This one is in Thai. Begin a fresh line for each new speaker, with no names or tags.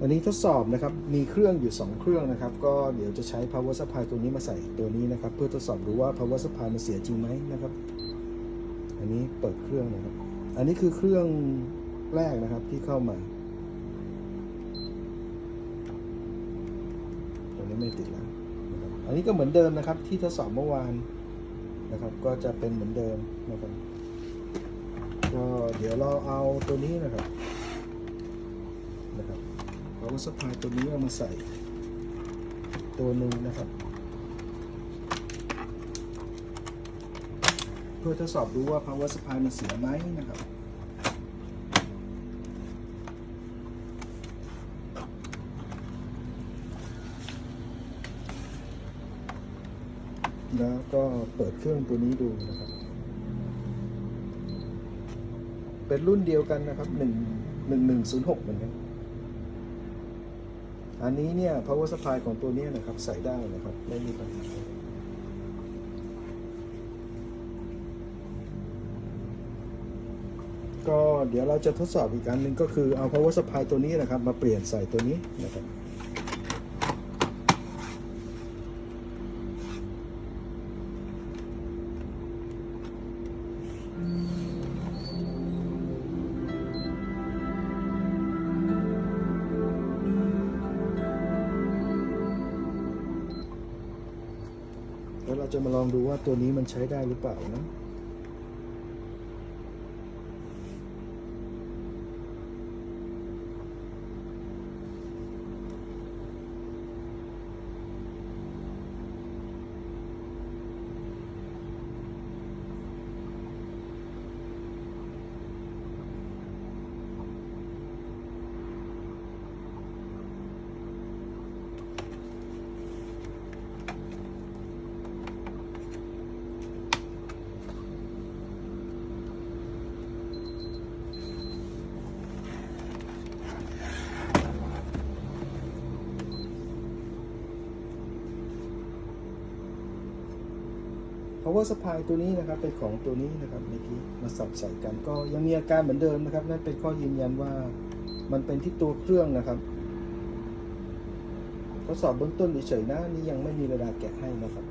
อันนี้ทดสอบนะครับ มีเครื่องอยู่ 2 เครื่องนะครับ ก็เดี๋ยวจะใช้ power supply ตัวนี้มาใส่ตัวนี้นะครับ เพื่อทดสอบดูว่า power supply มันเสียจริงไหมนะครับ อันนี้เปิดเครื่องนะครับ อันนี้คือเครื่องแรกนะครับที่เข้ามา ตัวนี้ไม่ติดแล้วนะครับ อันนี้ก็เหมือนเดิมนะครับ ที่ทดสอบเมื่อวานนะครับ ก็จะเป็นเหมือนเดิมนะครับ ก็เดี๋ยวเราเอาตัวนี้นะครับนะครับ power supply ตัวนี้เอามาใส่ ตัวหนึ่งนะครับ เพื่อทดสอบดูว่า power supply มันเสียไหมนะครับแล้วก็เปิดเครื่องตัวนี้ดูนะครับ เป็นรุ่นเดียวกันนะครับหนึ่งหนึ่งหนึ่งศูนย์หกเหมือนกัน อันนี้เนี่ย power supply ของตัวนี้นะครับ ใส่ได้นะครับ ไม่มีปัญหาก็เดี๋ยวเราจะทดสอบอีกอันหนึ่งก็คือเอา power supply ตัวนี้นะครับ มาเปลี่ยนใส่ตัวนี้นะครับ เราจะมาลองดูว่าตัวนี้มันใช้ได้หรือเปล่านะ power supply ตัวนี้นะครับเป็นของตัวนี้นะครับเมื่อกี้มาสับใส่กันก็ยังมีอาการเหมือนเดิมนะครับ นั่นเป็นข้อยืนยันว่ามันเป็นที่ตัวเครื่องนะครับทดสอบเบื้องต้นเฉยๆนะนี่ยังไม่มีเวลาแกะให้นะครับ